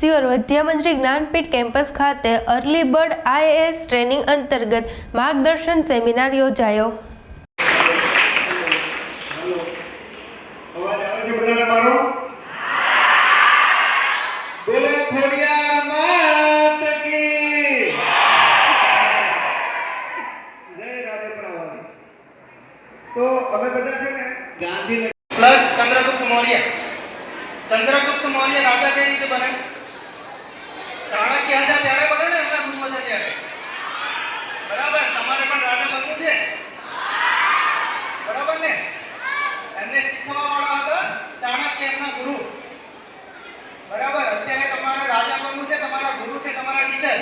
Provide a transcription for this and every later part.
સિયોર વિદ્યામંત્રી જ્ઞાનપીઠ કેમ્પસ ખાતે early bird IAS training અંતર્ગત માર્ગદર્શન સેમિનાર યોજાયો. અવાજ આવે છે બધાને મારો? બોલે ખોડિયાર માત કી જય રાધેપુરા વાળી તો અમે બધા છે ને ગાંધી પ્લસ ચંદ્રગુપ્ત મૌર્ય. ચંદ્રગુપ્ત મૌર્ય રાજા કઈ રીતે બને ચાણક્ય હતા ત્યારે બને ને એમના ગુરુ હતા ત્યારે બરાબર તમારે પણ રાજા બનવું છે બરાબર ને એમને શીખવાવાળા હતા ચાણક્ય એમના ગુરુ બરાબર અત્યારે તમારે રાજા બનવું છે તમારા ગુરુ છે તમારા ટીચર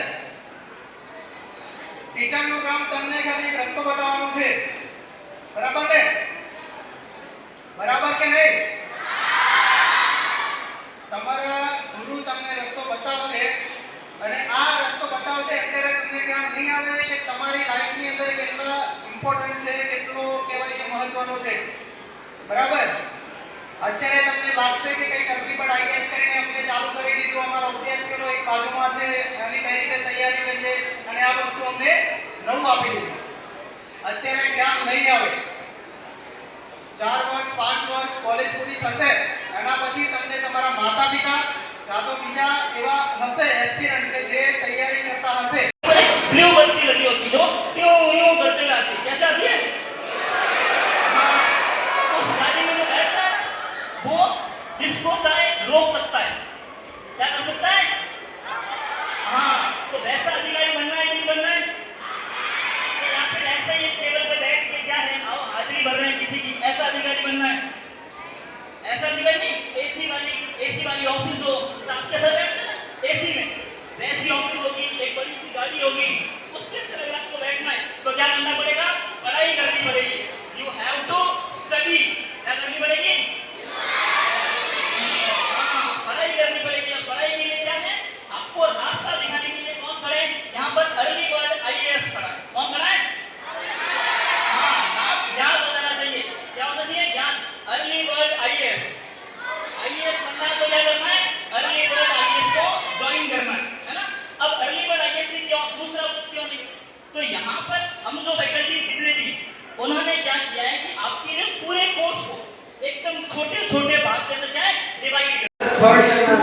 ટીચરનું કામ તમને ખાલી એક છે? બરાબર ને? બરાબર કે નહીં? તમારા ગુરુ તમને રસ્તો બતાવશે અને આ રસ્તો બતાવશે અત્યારે તમને ખ્યાલ નહીં આવે કે તમારી લાઈફની અંદર કેટલા ઇમ્પોર્ટન્ટ છે, કેટલો કહેવાય કે મહત્વનો છે. બરાબર? અત્યારે તમને લાગશે કે કંઈક અરબી પણ આઈએસ કરીને અમને ચાલુ કરી દીધું, અમારો અભ્યાસ કર્યો, એક બાજુમાં છે એની કઈ રીતે તૈયારી કરીએ અને આ વસ્તુ અમને નવું આપી દીધું. અત્યારે ખ્યાલ નહીં આવે ચાર વર્ષ પાંચ વર્ષ કોલેજ પૂરી થશે એના પછી તમને તમારા માતા પિતા કાં તો બીજા એવા હશે એસ્પિરન્ટ કે જે તૈયારી કરતા હશે ब्लू बत्ती लगी होती जो यूं यूं करते हुए आती कैसा भी है हाँ, उस गाड़ी में जो बैठता है ना, वो जिसको चाहे रोक सकता है क्या कर सकता है हाँ बनना है। ऐसा नहीं नहीं एसी वाली एसी वाली ऑफ़िस हो आपके साथ बैठना है एसी में। वैसी ऑफ़िस होगी, एक बड़ी सी गाड़ी होगी, उसके अंदर अगर आपको बैठना है तो क्या करना पड़ेगा पढ़ाई करनी पड़ेगी यू हैव टू स्टडी क्या करनी पड़ेगी हाँ, पढ़ाई करनी पड़ेगी और पढ़ाई के लिए क्या है आपको रास्ता दिखाने के लिए कौन खड़े हैं? यहाँ पर अर्ली बर्ड आईएएस खड़ा है कौन खड़ा है हाँ नाम याद हो जाना चाहिए क्या होना चाहिए ज्ञान अर्ली बर्ड आईएएस आईएएस बनना है तो क्या करना है अर्ली बर्ड आईएएस को ज्वाइन करना है है ना अब अर्ली बर्ड आईएएस से क्यों दूसरा कुछ क्यों नहीं तो यहाँ पर हम जो फैकल्टी जितने भी उन्होंने क्या किया है कि आपके लिए पूरे कोर्स को एकदम छोटे छोटे भाग के अंदर क्या है? Divide third